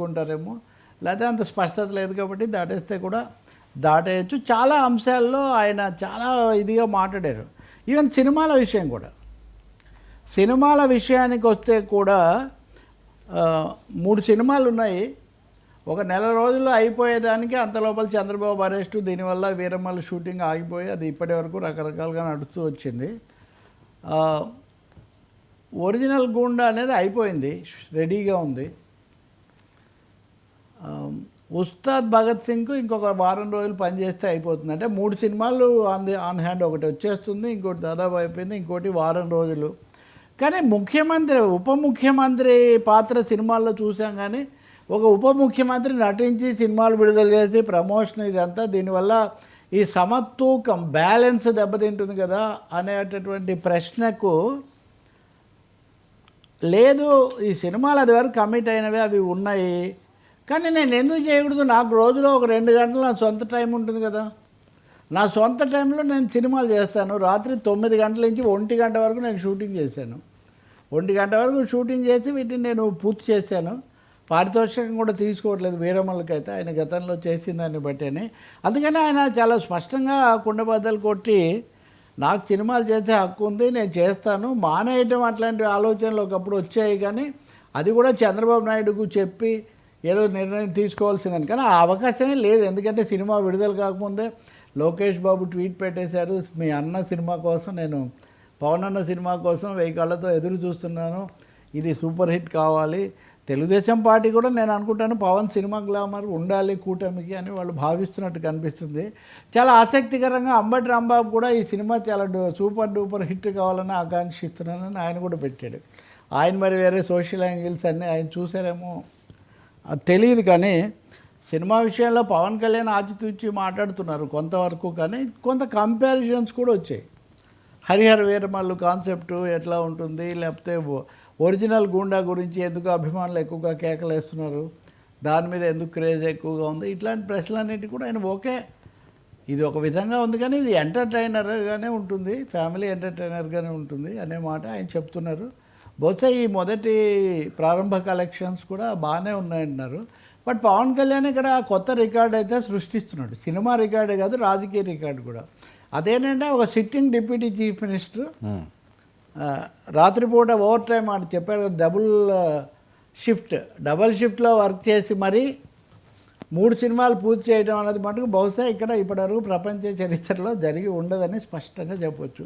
పెట్టుకుంటారేమో? లేకపోతే అంత స్పష్టత లేదు కాబట్టి దాటేస్తే కూడా దాటేయచ్చు. చాలా అంశాల్లో ఆయన చాలా ఇదిగా మాట్లాడారు. ఈవెన్ సినిమాల విషయం కూడా. సినిమాల విషయానికి వస్తే కూడా మూడు సినిమాలు ఉన్నాయి. ఒక నెల రోజుల్లో అయిపోయేదానికి అంత లోపల చంద్రబాబు అరెస్టు దీనివల్ల వీరమ్మల షూటింగ్ ఆగిపోయి అది ఇప్పటి వరకు రకరకాలుగా నడుస్తూ వచ్చింది. ఒరిజినల్ గుండా అనేది అయిపోయింది. రెడీగా ఉంది. ఉస్తాద్ భగత్ సింగ్కు ఇంకొక వారం రోజులు పనిచేస్తే అయిపోతుంది. అంటే మూడు సినిమాలు ఆన్ ది ఆన్ హ్యాండ్ ఒకటి వచ్చేస్తుంది ఇంకోటి దాదాపు అయిపోయింది ఇంకోటి వారం రోజులు. కానీ ముఖ్యమంత్రి ఉప ముఖ్యమంత్రి పాత్ర సినిమాల్లో చూసాం కానీ ఒక ఉప ముఖ్యమంత్రి నటించి సినిమాలు విడుదల చేసి ప్రమోషన్ ఇదంతా దీనివల్ల ఈ సమతూకం బ్యాలెన్స్ దెబ్బతింటుంది కదా అనేటటువంటి ప్రశ్నకు లేదు ఈ సినిమాలు అది వరకు కమిట్ అయినవి అవి ఉన్నాయి. కానీ నేను ఎందుకు చేయకూడదు? నాకు రోజులో ఒక రెండు గంటలు నా సొంత టైం ఉంటుంది కదా. నా సొంత టైంలో నేను సినిమాలు చేస్తాను. రాత్రి తొమ్మిది గంటల నుంచి ఒంటి గంట వరకు నేను షూటింగ్ చేశాను. ఒంటి గంట వరకు షూటింగ్ చేసి వీటిని నేను పూర్తి చేశాను. పారితోషికం కూడా తీసుకోవట్లేదు వీరమ్మలకైతే ఆయన గతంలో చేసిన దాన్ని బట్టేనే. అందుకని ఆయన చాలా స్పష్టంగా కుండబద్దలు కొట్టి నాకు సినిమాలు చేసే హక్కు ఉంది నేను చేస్తాను. మానేయటం అట్లాంటి ఆలోచనలు ఒకప్పుడు వచ్చాయి కానీ అది కూడా చంద్రబాబు నాయుడుకు చెప్పి ఏదో నిర్ణయం తీసుకోవాల్సిందని. కానీ ఆ అవకాశమే లేదు. ఎందుకంటే సినిమా విడుదల కాకముందే లోకేష్ బాబు ట్వీట్ పెట్టేశారు. మీ అన్న సినిమా కోసం నేను పవన్ అన్న సినిమా కోసం వెయ్యి కళ్ళతో ఎదురు చూస్తున్నాను. ఇది సూపర్ హిట్ కావాలి. తెలుగుదేశం పార్టీ కూడా నేను అనుకుంటాను పవన్ సినిమా గ్లామర్ ఉండాలి కూటమికి అని వాళ్ళు భావిస్తున్నట్టు కనిపిస్తుంది. చాలా ఆసక్తికరంగా అంబటి రాంబాబు కూడా ఈ సినిమా చాలా డూ- సూపర్ డూపర్ హిట్ కావాలని ఆకాంక్షిస్తున్నానని ఆయన కూడా పెట్టాడు. ఆయన మరి వేరే సోషల్ యాంగిల్స్ అన్నీ ఆయన చూసారేమో తెలియదు కానీ సినిమా విషయంలో పవన్ కళ్యాణ్ ఆచితూచి మాట్లాడుతున్నారు కొంతవరకు కానీ కొంత కంపారిజన్స్ కూడా వచ్చాయి. హరిహర వీరమల్లు కాన్సెప్ట్ ఎట్లా ఉంటుంది? లేకపోతే ఒరిజినల్ గూండా గురించి ఎందుకు అభిమానులు ఎక్కువగా కేకలేస్తున్నారు? దాని మీద ఎందుకు క్రేజ్ ఎక్కువగా ఉంది? ఇట్లాంటి ప్రశ్నలన్నిటి కూడా ఆయన ఓకే. ఇది ఒక విధంగా ఉంది కానీ ఇది ఎంటర్టైనర్గానే ఉంటుంది ఫ్యామిలీ ఎంటర్టైనర్గానే ఉంటుంది అనే మాట ఆయన చెప్తున్నారు. బహుశా ఈ మొదటి ప్రారంభ కలెక్షన్స్ కూడా బాగానే ఉన్నాయంటున్నారు. బట్ పవన్ కళ్యాణ్ ఇక్కడ కొత్త రికార్డ్ అయితే సృష్టిస్తున్నాడు. సినిమా రికార్డే కాదు రాజకీయ రికార్డు కూడా. అదేంటంటే ఒక సిట్టింగ్ డిప్యూటీ చీఫ్ మినిస్టర్ రాత్రిపూట ఓవర్ టైం అని చెప్పారు కదా డబుల్ షిఫ్ట్ డబుల్ షిఫ్ట్లో వర్క్ చేసి మరీ మూడు సినిమాలు పూర్తి చేయడం అనేది మటుకు బహుశా ఇక్కడ ఇప్పటివరకు ప్రపంచ చరిత్రలో జరిగి ఉండదని స్పష్టంగా చెప్పొచ్చు.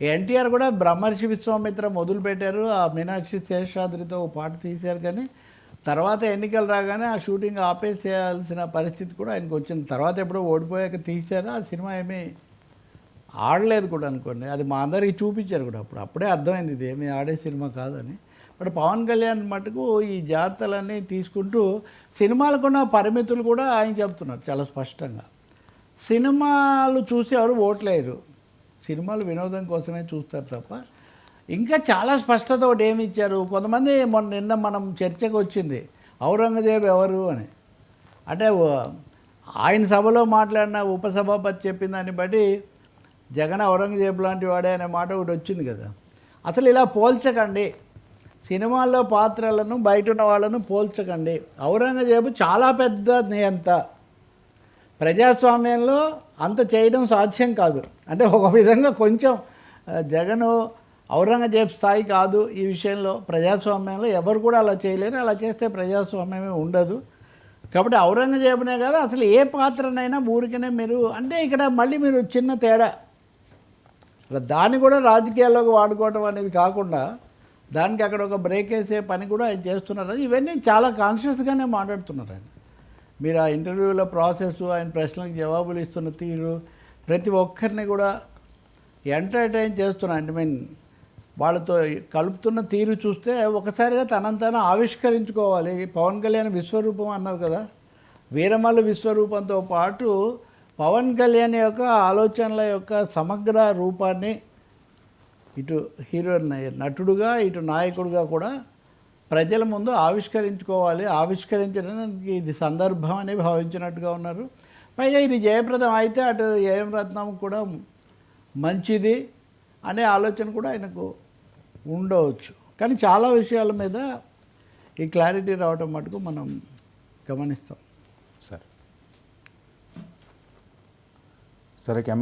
ఎన్టీఆర్ కూడా బ్రహ్మర్షి విశ్వామిత్ర మొదలుపెట్టారు. ఆ మీనాక్షి శేషాద్రితో ఒక పాట తీశారు కానీ తర్వాత ఎన్నికలు రాగానే ఆ షూటింగ్ ఆపేసేయాల్సిన పరిస్థితి కూడా ఆయనకు వచ్చింది. తర్వాత ఎప్పుడో ఓడిపోయాక తీశారు. ఆ సినిమా ఏమీ ఆడలేదు కూడా అనుకోండి. అది మా అందరికి చూపించారు కూడా అప్పుడు. అప్పుడే అర్థమైంది ఇది ఏమీ ఆడే సినిమా కాదని. బట్ పవన్ కళ్యాణ్ మటుకు ఈ జాగ్రత్తలన్నీ తీసుకుంటూ సినిమాలకున్న పరిమితులు కూడా ఆయన చెప్తున్నారు చాలా స్పష్టంగా. సినిమాలు చూసి ఎవరు ఓట్లేరు సినిమాలు వినోదం కోసమే చూస్తారు తప్ప ఇంకా చాలా స్పష్టత ఒకటి ఏమి ఇచ్చారు? కొంతమంది మొన్న నిన్న మనం చర్చకు వచ్చింది ఔరంగజేబు ఎవరు అని. అంటే ఆయన సభలో మాట్లాడిన ఉపసభాపతి చెప్పిన దాన్ని బట్టి జగన్ ఔరంగజేబు లాంటి వాడే అనే మాట ఒకటి వచ్చింది కదా. అసలు ఇలా పోల్చకండి. సినిమాల్లో పాత్రలను బయట ఉన్న వాళ్ళను పోల్చకండి. ఔరంగజేబు చాలా పెద్ద నియంత ప్రజాస్వామ్యంలో అంత చేయడం సాధ్యం కాదు. అంటే ఒక విధంగా కొంచెం జగన్ ఔరంగజేబ్ స్థాయి కాదు ఈ విషయంలో. ప్రజాస్వామ్యంలో ఎవరు కూడా అలా చేయలేరు. అలా చేస్తే ప్రజాస్వామ్యమే ఉండదు. కాబట్టి ఔరంగజేబునే కాదు అసలు ఏ పాత్రనైనా ఊరికనే మీరు అంటే ఇక్కడ మళ్ళీ మీరు చిన్న తేడా. అలా దాన్ని కూడా రాజకీయాల్లోకి వాడుకోవడం అనేది కాకుండా దానికి అక్కడ ఒక బ్రేక్ వేసే పని కూడా ఆయన చేస్తున్నారు. ఇవన్నీ చాలా కాన్షియస్గానే మాట్లాడుతున్నారు ఆయన. మీరు ఆ ఇంటర్వ్యూలో ప్రాసెస్ ఆయన ప్రశ్నలకు జవాబులు ఇస్తున్న తీరు ప్రతి ఒక్కరిని కూడా ఎంటర్టైన్ చేస్తున్నారు ఐ మీన్ వాళ్ళతో కలుపుతున్న తీరు చూస్తే ఒకసారిగా తనంతన ఆవిష్కరించుకోవాలి. పవన్ కళ్యాణ్ విశ్వరూపం అన్నారు కదా. వీరమల్లు విశ్వరూపంతో పాటు పవన్ కళ్యాణ్ యొక్క ఆలోచనల యొక్క సమగ్ర రూపాన్ని ఇటు హీరో నటుడుగా ఇటు నాయకుడుగా కూడా ప్రజల ముందు ఆవిష్కరించుకోవాలి. ఆవిష్కరించడానికి ఇది సందర్భం అని భావించినట్టుగా ఉన్నారు. పైగా ఇది జయప్రదం అయితే అటు ఏం రత్నం కూడా మంచిది అనే ఆలోచన కూడా ఆయనకు ఉండవచ్చు. కానీ చాలా విషయాల మీద ఈ క్లారిటీ రావటం మటుకు మనం గమనిస్తాం. సరే. సరే